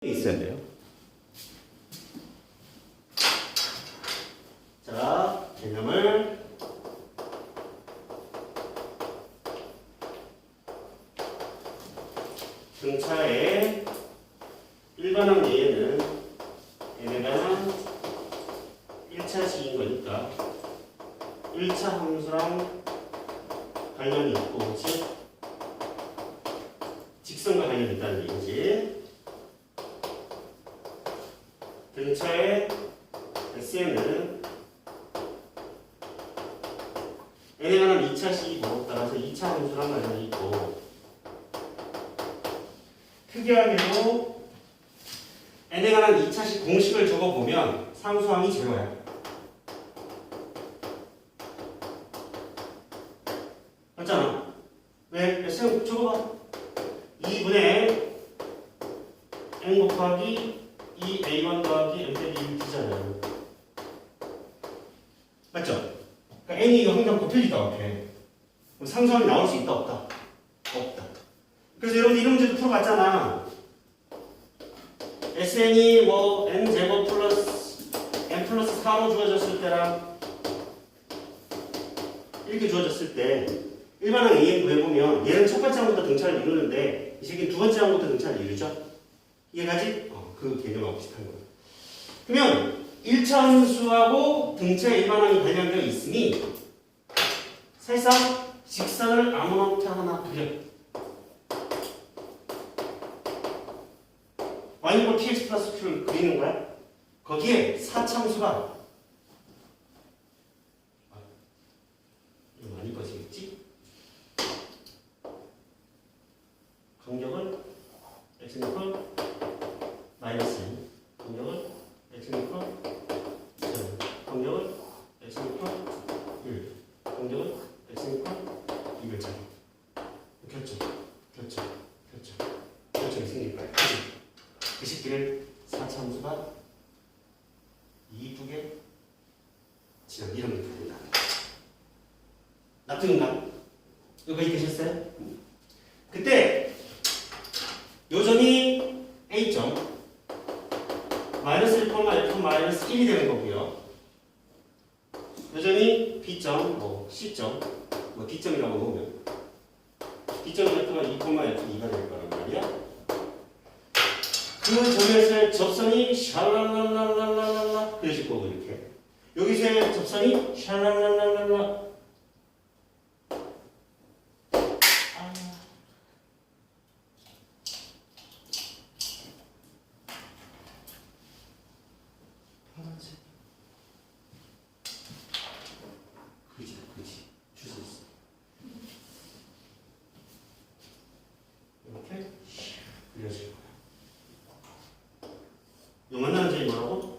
있어야 돼요. 자, 개념을 등차의 일반항 예는 얘네가 1차식인 거니까 1차 함수랑 관련이 있고 그치? 직선과 관련이 있다는 얘기지 등차의 SN은 n에 관한 2차식이고 따라서 2차 함수랑 관련이 있고 특이하게도 n에 관한 2차식 공식을 상수항이 제로야. 맞잖아. 왜? SN 적어봐 2분의 n 곱하기 2a1 더하기 m 빼기 1t잖아요 맞죠? 그러니까 n이 이거 항상 곱해지다 곱해 그럼 상수항이 나올 수 있다 없다? 없다. 그래서 여러분 이런 문제도 풀어봤잖아. SN이 뭐 n 플러스 4로 주어졌을 때랑 이렇게 주어졌을 때 일반항 AN 구해보면 얘는 첫 번째 항부터 등차를 이루는데 이 새끼는 두 번째 항부터 등차를 이루죠? 이해가지? 어, 그 개념하고 비슷한 거야. 그러면 1차 함수하고 등차 일반항이 관련되어 있으니 사실상 직선을 아무렇게 하나 그려. y 이고 tx 플러스 q를 그리는 거야. 거기에 4참수가 이거 많이 빠지겠지? 간격을 x니까 마이너스 n. 간격을 x니까 0 간격을 x니까 1 간격을 x니까 200짜리 결정 결정 결정 결정이 생길 거야? 그 시기를 4참수가 이쁘게 지금 게 됩니다 납득인가? 여기까지 되셨어요? 그때 요점이 A점 마이너스 1, F 마이너스 1이 되는 거고요. 요점이 B점, 뭐 C점, 뭐 D점이라고 놓으면 D점 F가 2, F2가 될거 여기서의 접선이 샬랄랄랄랄라 아. 파란색. 이렇게 그려질 거야. 요 만나는 점이 뭐라고?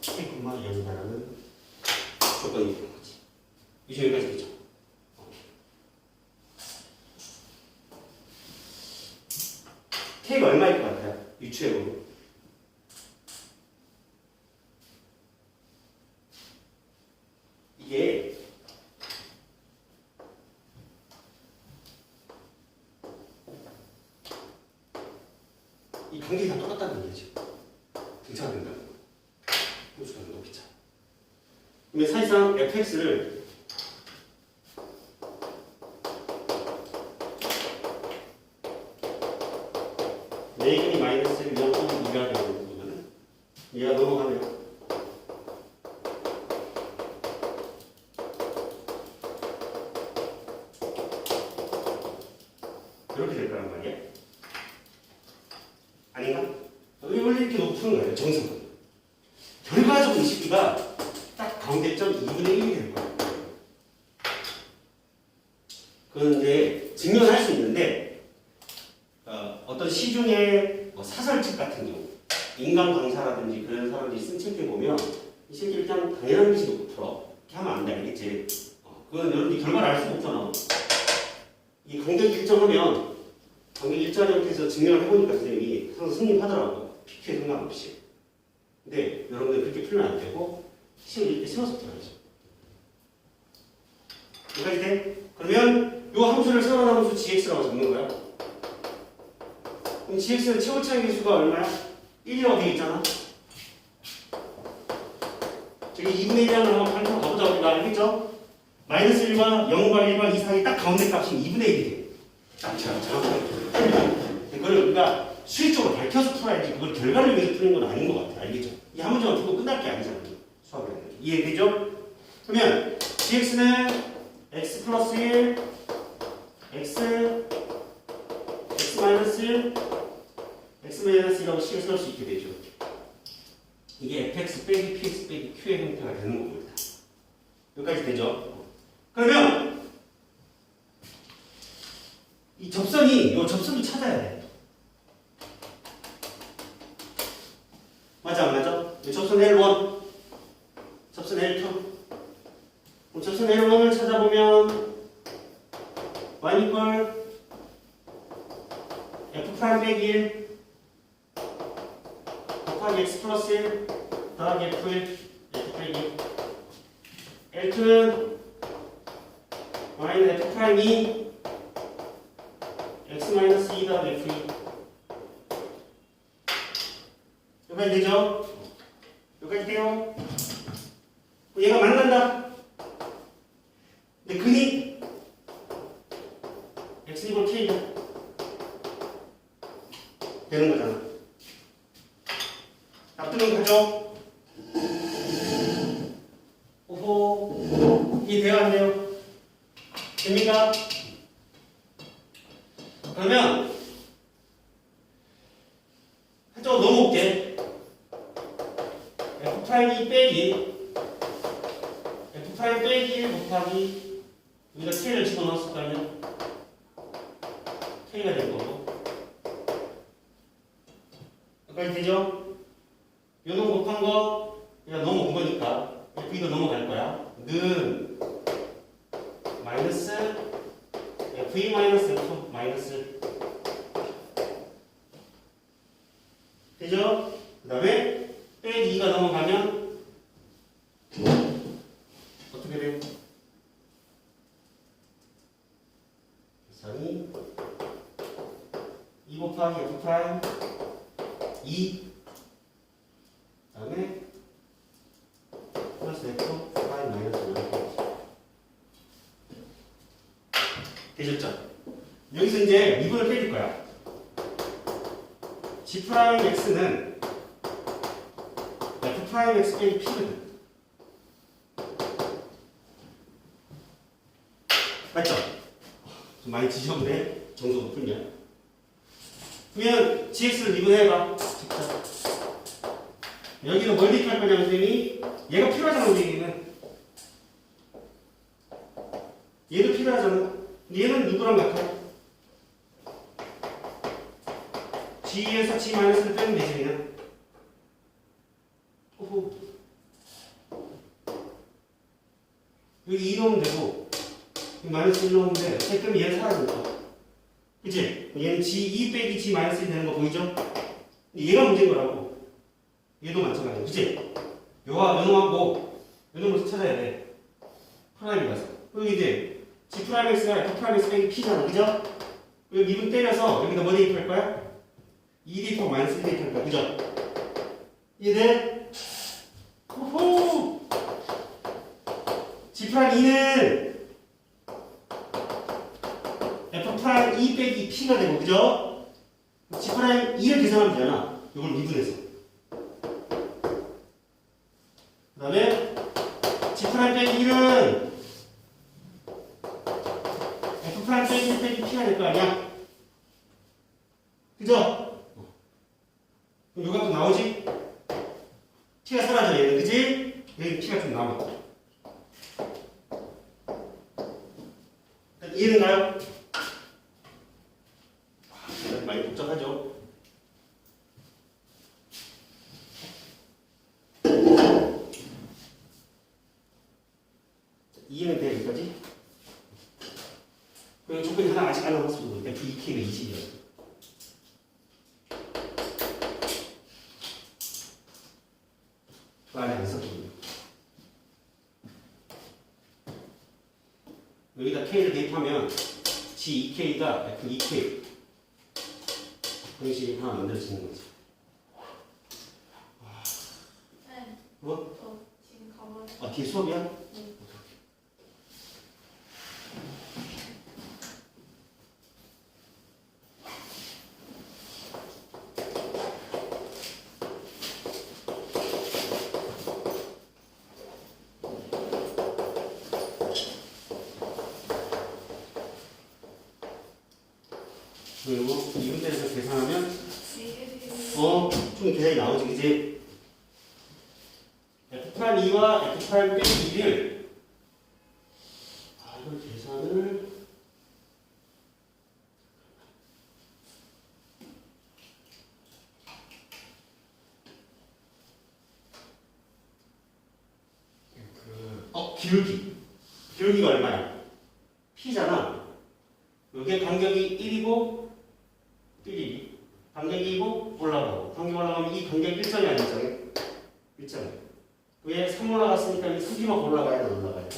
K콤마 0이라는 조건이 있는 거지. 이제 여기까지겠죠? K가 얼마일 것 같아요? 유추해보면. 이게 이 관계가 다 똑같다는 얘기지. 등차가 된다는 거. 호수가 높이 차. 그러면 사실상 fx를 네이근이 마이너스를 0.2가 되는 거거든. 얘가 넘어가면 이렇게 될 거란 말이야. 아닌가? 왜 원래 이렇게 높은 거예요, 정석은. 결과적으로 이 시기가 딱 가운데점 2분의 1이 될 거야. 그건 이제 증명할 수 있는데, 어, 어떤 시중에 뭐 사설책 같은 경우, 인간 강사라든지 그런 사람들이 쓴 책에 보면, 이 새끼를 그냥 당연한 듯이 놓고 풀어. 이렇게 하면 안 돼, 알겠지? 어, 그건 여러분들이 결과를 알 수가 없잖아. 이 간격 일정하면 관계 일자리 형태에서 증명을 해보니까 선생님이 항상 승인하더라고. PQ에 상관없이. 근데 여러분들 그렇게 풀면 안 되고 세워서 풀어야죠. 여기까지 돼? 그러면 요 함수를 세워놓은 함수 gx라고 적는 거야. 그럼 GX는 최고차의 개수가 얼마야? 1이 어디 있잖아? 저기 2분의 1이라는 한번 반대로 가보자 우리가 알겠죠? 마이너스 1과 0과 1과 2 사이 딱 가운데 값이 2분의 1이 돼. 딱 자, 자. 그걸 우리가 수익적으로 밝혀서 풀어야지 그걸 결과를 위해서 푸는 건 아닌 것 같아. 알겠죠? 이 한 문제만 풀고 끝날 게 아니잖아. 수학을. 이해되죠? 그러면 gx는 x 플러스 1 x x 마이너스 1 x 마이너스 1하고 식을 쓸 수 있게 되죠. 이게 fx 빼기 px 빼기 q의 형태가 되는 겁니다. 여기까지 되죠? 그러면 이 접선이 이 접선을 찾아야 돼. 맞아 안 맞아? 이 접선 L1 접선 L2 그럼 접선 L1을 찾아보면 y 이퀄 f 프라임 빼기 1 곱하기 x 플러스 1 더하기 f1 f 빼기 L2는 y는 f 프라임 2 x 마이너스 2 더하기 f2 여기까지 되죠? 여기까지 돼요? 얘가 만난다. 근데 근이 x 이퀄 k다. 되는 거잖아. 납득은 가죠? 오호. 이게 돼요, 안 돼요? 됩니까? 그러면 한쪽으로 넘어올게. f 프라임 2 빼기 f 프라임 빼기 1 곱하기 우리가 k를 집어넣었을 거 아니야? k가 될 거고 여기까지 되죠? 요놈 곱한 거 얘가 넘어온 거니까 f도 넘어갈 거야 는 마이너스 f2 마이너스 f 마이너스 되죠? 그 다음에 빼기 2가 넘어가면 어떻게 돼? 계산이 2 곱하기 f 프라임 2 그다음에 플러스 f 프라임 마이너스 1 되셨죠? 여기서 이제 미분을 빼줄 거야. g 프라임 x는 f 프라임 x 빼기 p거든. 맞죠? 좀 많이 지셨네. 정도 높으냐? 그러면 gx를 미분해봐. 직접. 여기는 뭘 대입할 거냐면 선생님이 얘가 필요하잖아 우리 얘는. 얘도 필요하잖아. 얘는 누구랑 같아? g에서 g 마이너스를 빼면 되지 그냥. 오호. 여기 2 넣으면 되고 마이너스 1 넣으면 돼. 어쨌든 얘는 사라진다. 그치? 얘는 g2 빼기 g 마이너스 1 되는 거 보이죠? 얘가 문제인 거라고. 얘도 마찬가지야. 그치? 요와 요놈하고 요놈을 찾아야 돼. 프라임이라서. 여기 이제 g 프라임 x가 f 프라임 x 빼기 p잖아. 그죠? 여기 미분 때려서 여기다 뭐 대입할 거야? 2 대입하고 마이너스 1 대입할 거야. 그죠? 이해돼? 호호! g 프라임 2는 f 프라임 2 빼기 p가 되고 그죠? g 프라임 2를 계산하면 되잖아. 이걸 미분해서. 그 다음에 g 프라임 빼기 1은 f 프라임 빼기 1 빼기 p가 될 거 아니야? 그죠? 그럼 요가 또 나오지? p가 사라져 얘는 그지? 여기 p가 좀 남아. 이해는 가요? 아, 많이 복잡하죠? 이해는 돼, 여기까지? 그리고 조건이 하나 아직 안 남았습니다. F2K가 20이요. 그 안에 안 썼거든요. 여기다 K를 대입하면 G2K가 F2K 공식이 하나 만들어지는 거지. 네. 뭐? 저 지금 가봐요. 아, 뒤에 수업이야? 네. 그리고 이 문제에서 계산하면 네. 어, 총 계산이 나오지, 그지? F 프라임 2와 F 프라임 빼기 2를 아, 이걸 계산을 그 어, 기울기. 기울기가 얼마야? P잖아. 이게 간격이 1이고 1이 간격이 2고 올라가고 간격 올라가면 이 간격 1점이 아니죠? 1점. 왜 3 올라갔으니까 이 3B만 올라가야 돼, 올라가야 돼?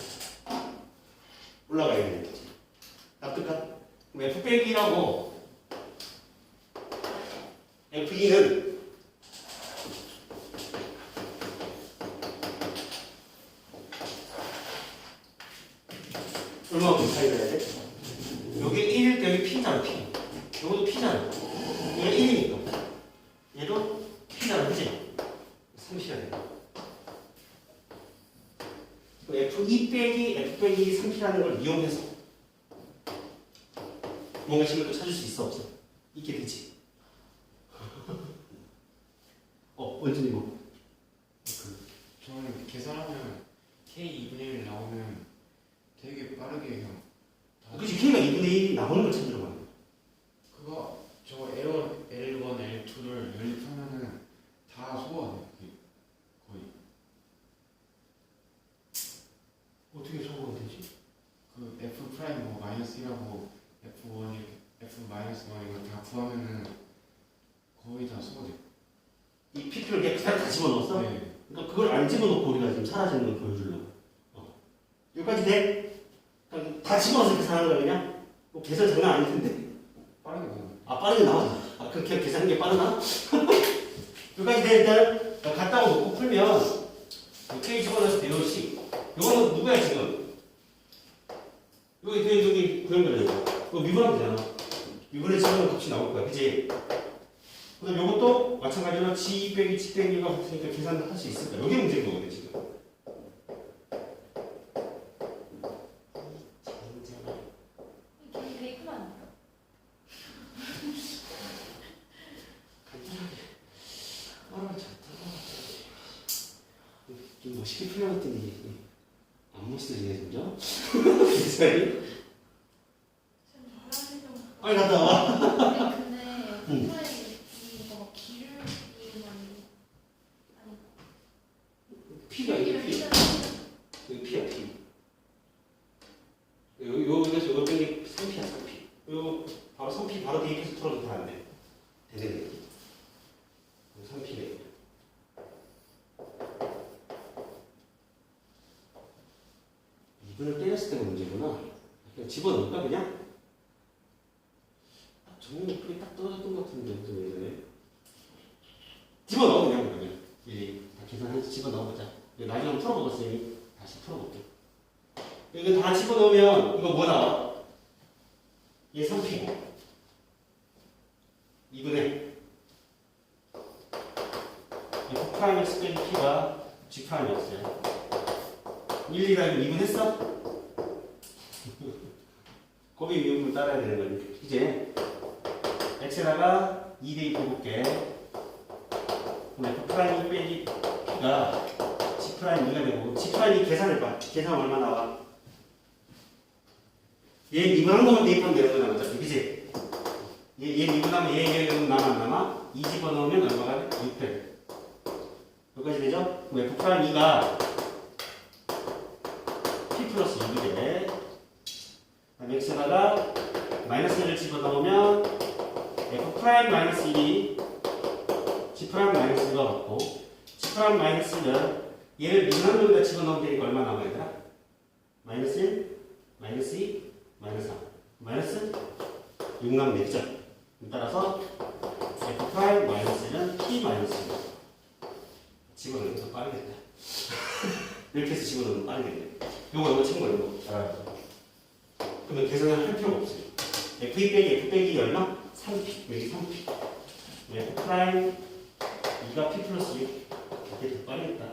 올라가야 되는 거지. 납득한? 그럼 F 빼기라고 F2는 얼마만큼 차이가 나야 돼? 여기 1일 때 여기 P잖아, P. 요것도 P잖아. 얘가 1이니까. 얘도 P잖아, 그치? 30이야 돼. F2 빼기 F 빼기 3P라는 걸 이용해서 뭔가 식을 또 찾을 수 있어, 없어? 있게 되지. 어, 원준이 뭐? 그 저는 계산하면 K 2분의 1 나오면 되게 빠르게 그냥 다 그치, K가 2분의 1이 나오는 걸 찾으러 가는 거야. 그거 저 L1, L1, L2를 연립하면은 다 소화돼요 그게 거의 어떻게 소거가 되지? 그 F 프라임 뭐 마이너스 1하고 F1 이렇게 F 마이너스 1 이거 다 구하면은 거의 다 소화돼요 이 PP를 그냥 그대로 다 집어넣었어? 네 그러니까 그걸 안 집어넣고 우리가 지금 사라지는 걸 보여주려고. 어. 여기까지 돼? 그냥 다 집어넣어서 계산하는 거야 그냥? 뭐 계산 장난 아닐 텐데. 빠르게 가요 아 빠르게 나와? 아 그렇게 계산하는 게 빠르나? 여기까지 돼 일단 갔다 오고 놓고 풀면 K 집어넣어서 배우시. 이거는 누구야 지금? 여기 여기 여기 구형되는 이거 미분하면 되잖아. 미분에 집어넣으면 값이 나올 거야, 그지? 그다음 요것도 마찬가지로 G 빼기 G 빼기가 없으니까 계산을 할 수 있을 거야. 여기 문제인 거거든 지금. 이게? 아, 멋있게 풀려갔더니 안 멋있어지네, 점점. 계산이. 지금 화장실 좀. 빨리 갔다 와. 아니, 근데 응. 프라이 이거 막 기울기만 아니 P가 이게 기울기를 P. 일단 여기 P야, P. 요, 요, 여기서 요거 뺀게 3P야, 3P. 요, 바로 3P 바로 대입해서 풀어도 다 안 돼. 되네. 3P네. 이분을 때렸을 때가 문제구나. 그냥 집어넣을까, 그냥? 딱 정리 그게 딱 떨어졌던 것 같은데, 무슨 왜 그래? 집어넣어, 그냥, 그러면. 예, 다 계산해서 집어넣어보자. 이거 나중에 한번 풀어보겠으니 다시 풀어볼게. 이거 다 집어넣으면 이거 뭐 나와? 얘 3P고 2분의 F 프라임 X 빼기 P가 G 프라임 X야 1, 2라고 미분했어? 거기 미분을 따라야 되는 거니까 이제 X에다가 2 대입해볼게 그럼 F 프라임 빼기 P가 G 프라임 2가 되고 G 프라임이 계산해 봐 계산 얼마 나와? 얘 미분한 것만 대입하면 되는 거잖아 어차피 그치? 얘, 얘 미분하면 얘, 얘, 얘 남아 안 남아? 2 집어넣으면 얼마가 돼? 600 여기까지 되죠? 그럼 F 프라임 2가 P 플러스 6이 돼 그다음 X에다가 마이너스 1을 집어넣으면 F 프라임 마이너스 1이 G 프라임 마이너스 1가 같고 G 프라임 마이너스 1은 얘를 미분한 거에다 집어넣으면 얼마 남아야 되나? 마이너스 1, 마이너스 2, 마이너스 3 마이너스 6남 4점 따라서 프라임 마이너스는 P 마이너스 6 집어넣으면 더 빠르겠다 이렇게 해서 집어넣으면 빠르겠네 요거 요거 참고 요거 잘알아요 그러면 계산을 할 필요가 없어요 F2 빼기 F 빼기 얼마? 3P 여기 3P F 프라임 2가 P 플러스 6 이게 더 빠르겠다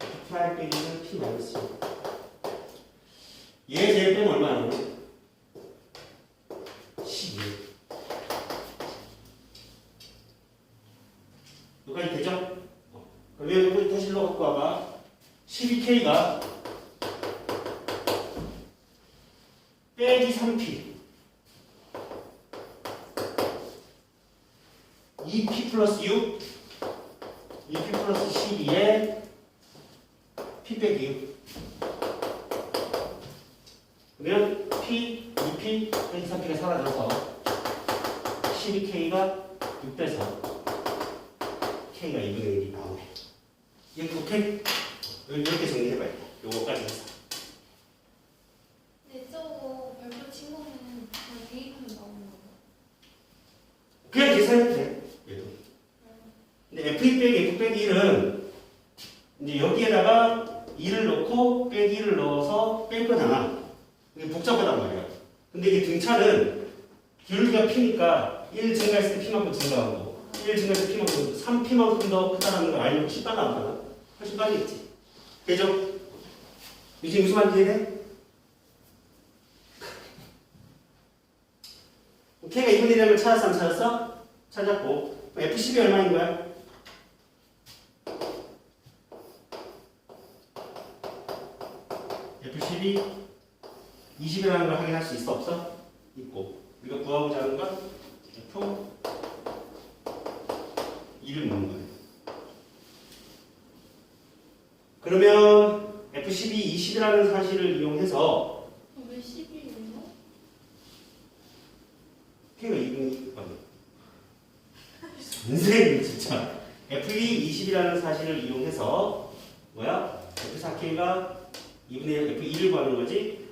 F 프라임 빼기는 P 마이너스 6 얘제일 빼면 얼마 나오지? 12 여기까지 되죠? 어. 그러면 여기 다시 일로 갖고 와봐 12K가 빼기 3P 2P 플러스 6 2P 플러스 12에 P 빼기 6 그러면 P, 2P, 빼기 3P가 사라져서 12K가 6 빼서 K가 2분의 1이 나오네 이렇게 오케이? 이렇게 정리해봐야 돼 요거까지 해서 근데 저거 별표 친 거는 그냥 대입하면 나오는 거예요. 돼 얘도 근데 F2 빼기 F 빼기 1은 이제 여기에다가 2를 넣고 빼기 1을 넣어서 뺄 거잖아. 이게 복잡하단 말이야. 근데 이게 등차는 기울기가 P니까 1 증가했을 때 P만큼 증가하고 1 증가했을 때 P만큼 3P만큼 더 크다는 걸 알면 훨씬 빨라 안 빨라? 훨씬 빨리겠지. 되죠? 이제 무슨 말인지 이해돼? K가 2분의 1을 찾았어 안 찾았어? 찾았고 F10이 얼마인 거야? F10이 20이라는 걸 확인할 수 있어 없어? 있고 우리가 구하고자 하는 건 F 2를 넣는 거예요 그러면 F10이 20이라는 사실을 이용해서 왜 11이에요? K가 2분의 1 선생님 진짜 F2 20이라는 사실을 이용해서 뭐야? F4K가 2분의 1 F2를 구하는 거지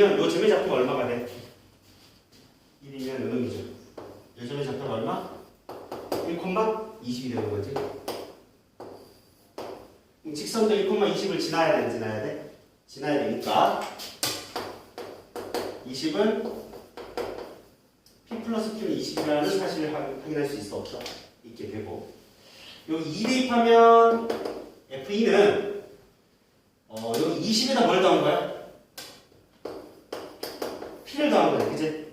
F1이 20이면 요 점의 좌표가 얼마가 돼? 1이면 은음이죠 요 점의 좌표가 얼마? 1,20이 되는 거지 직선도 1,20을 지나야 돼? 안 지나야 돼? 지나야 되니까 20은 P 플러스 Q는 20이라는 사실을 확- 확인할 수 있어 없어? 있게 되고 여기 2 대입하면 F2는 어, 여기 20에다 뭘 더한 거야? P를 더한 거야 그지?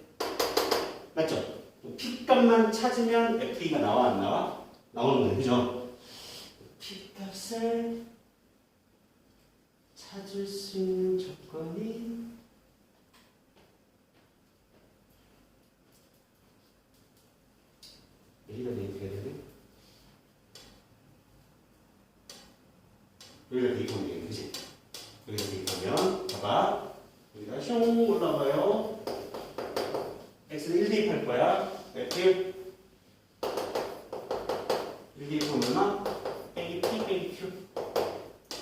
맞죠? P 값만 찾으면 F2가 나와 안 나와? 나오는 거야 그죠? P 값을 찾을 수 있는 조건이 여기다 대입해야 되네. 여기다 대입하면 되겠네, 그치? 여기다 대입하면, 봐봐. 여기다 슝 올라가요. X는 1 대입할 거야. f 1 대입하면? 빼기 p 빼기 q.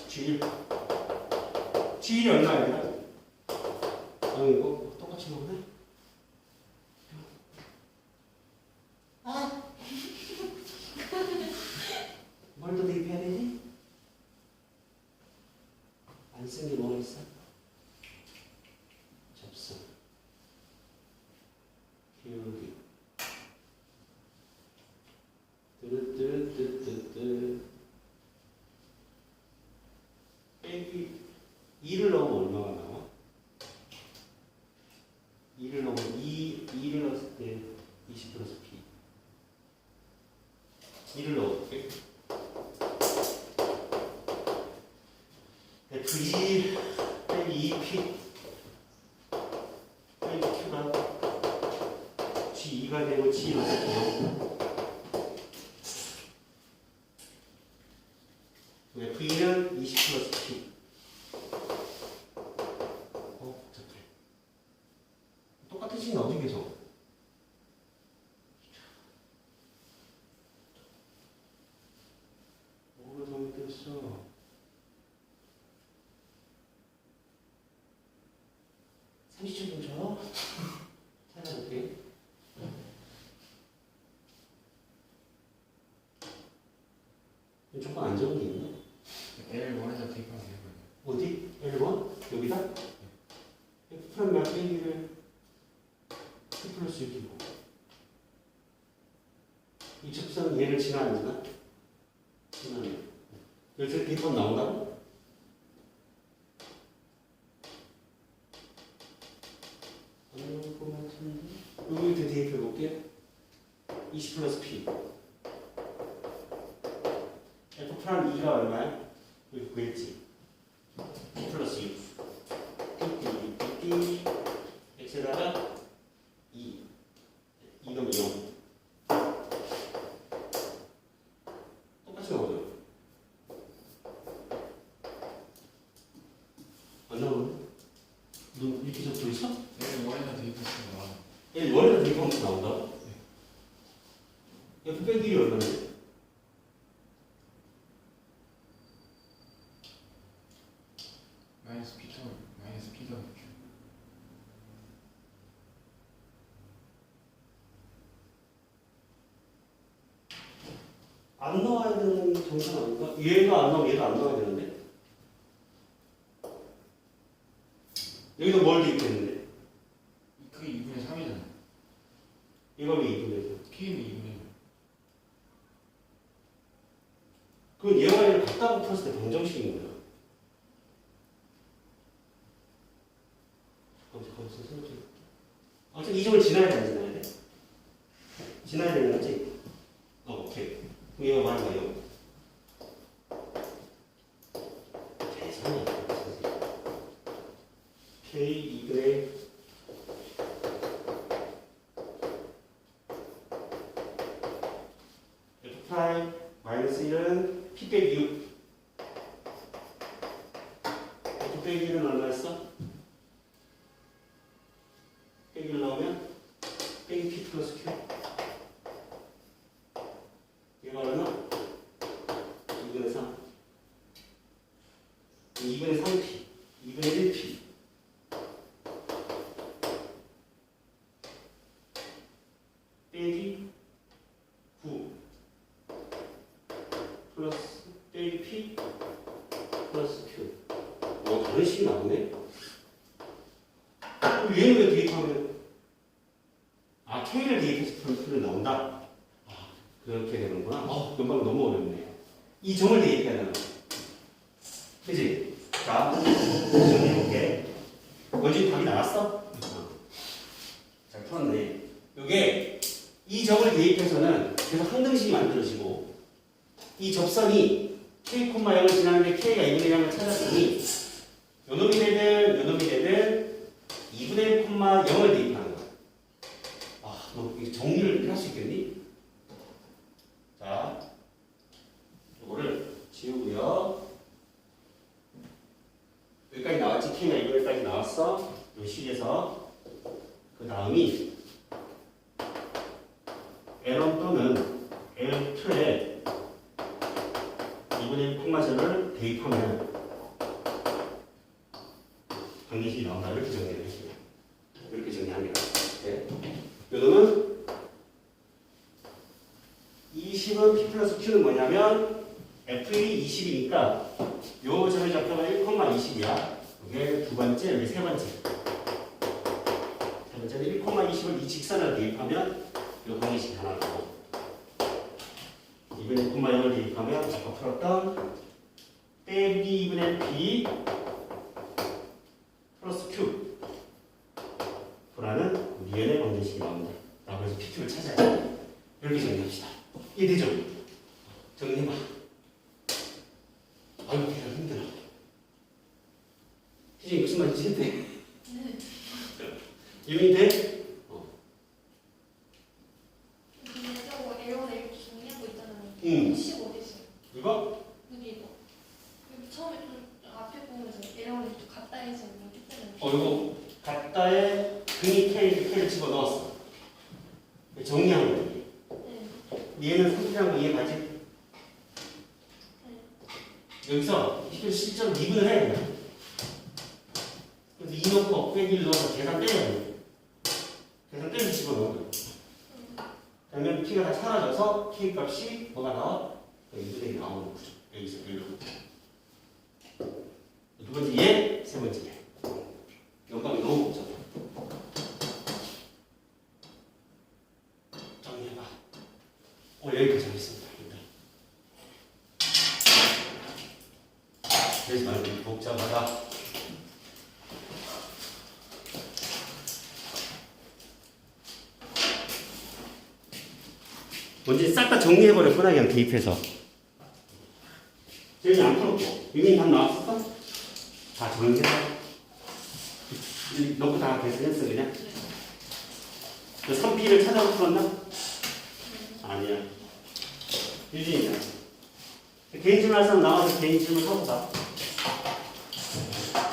g1. g1이 얼마야? 어, 이거 똑같이 먹네? 아! 뭘 더 대입해야 되지? 안 쓴 게 뭐가 있어? 접선 기울기 뜨르뜨르뜨뜨뜨 빼기 2를 넣으면 얼마가 나와? 2를 넣으면 2, 2를 넣었을 때 20 플러스 P 2를 넣어볼게 F2 빼기 2P 빼기 Q가 G2가 되고 G 넣을게요 F2는 20 플러스 P 어, 복잡해 똑같은 식 나오지 계속 뭐가 잘못됐어? 30초 좀 줘. 찾아볼게. 조건 안 적은 게 있나? L 원에다 대입하면 되는 어디? L1? 여기다? F 프라임 막대기를 T 플러스 6이고 이 접선은 얘를 지나는구나? 지나네 여기서 대입은 나온다고? 안나올 것 같은데 여기부터 대입해 볼게 20 플러스 P F 프라임 2가 얼마야? 여기 구했지 P 플러스 6 P, P, P, X에다가 2 2는 0 똑같이 나오죠? 안 나오네? 너 이렇게 적고 있어? L 원에다 대입했으면 나와 얘 원에다 대입하면 나온다? F 빼기 1이 얼마네? 마이너스 P 더 마이너스 P 더 Q 안 나와야 되는 정상 아닌가? 얘가 안 나오면 얘가 안 나와야 K2의 F프라임 마이너스 1은 P 빼기 6 그럼 얘는 왜 대입하면 아 K를 대입해서 풀면 나온다? 아 그렇게 되는구나. 어 금방 너무 어렵네. 이 점을 대입해야 되나? 그지? 자 정리해볼게. 원진 답이 나왔어? 어. 잘 풀었네. 요게 이 점을 대입해서는 계속 항등식이 만들어지고 이 접선이 k, 0을 지나는데 k가 2분의 0을 찾았으니 요 놈이 되든 요 놈이 되든 2분의 1, 0을 대입하는 거야. 아, 너 정리를 할 수 있겠니? 자, 요거를 지우고요. 여기까지 나왔지? k가 2분의 1까지 나왔어. 요 식에서 그 다음이 L1 또는 L2에 2분의 1 콤마절을 대입하면 방정식이 나온다 이렇게 정리를 했어요. 이렇게 정리합니다. 네. 요놈은 20은 P 플러스 Q는 뭐냐면 F1이 20이니까 요 점의 좌표가 1,20이야. 이게 두 번째, 여기 세 번째. 세 번째는 1,20을 이 직선을 대입하면 요 방정식이 하나 나고 2분의 9마형을 대입하면 아까 풀었던 빼기 2분의 p 플러스 q 라는 미연의 방정식이 나옵니다. 자, 그래서 pq를 찾아야 돼. 이렇게 정리합시다. 이해되죠? 정리해봐. 아유, 계산 힘들어. 희진이 무슨 말인지 이해돼? 네. 이해돼? 근데 저거 에러를 이렇게 정리하고 있잖아요. 응. 식 어디 있어요? 이거? 여기 이거. 여기 처음에 좀 앞에 보면서 에러를 좀 갖다 해서 이렇게 뜨는. 어, 이거 갖다에 등이 K, K를 집어 넣었어. 정리한 거야. 이게. 네. 얘는 상태라는 거 이해가지? 네. 여기서 이걸 실제로 미분을 해야 돼. 그래서 이 넣고 빼기를 넣어서 계산 떼야 돼. 계산 떼서 집어넣어. 그러면 P가 다 사라져서 K 값이 뭐가 나와? 이들이 나오는 거죠. 여기서 일로. 두 번째 얘, 세 번째 얘. 연방이 너무 복잡해. 정리해봐. 오, 여기까지 하겠습니다. 일단. 그래서 말고 복잡하다. 먼저 싹다 정리해버렸구나, 그냥 대입해서. 저희 안 풀었고. 유민 답 나왔을까? 다 정리해서. 이- 너도 다 계산했어, 그냥? 그 3P를 찾아서 풀었나? 아니야. 유진이야. 개인 질문 할 사람 나와서 개인 질문 하고 가.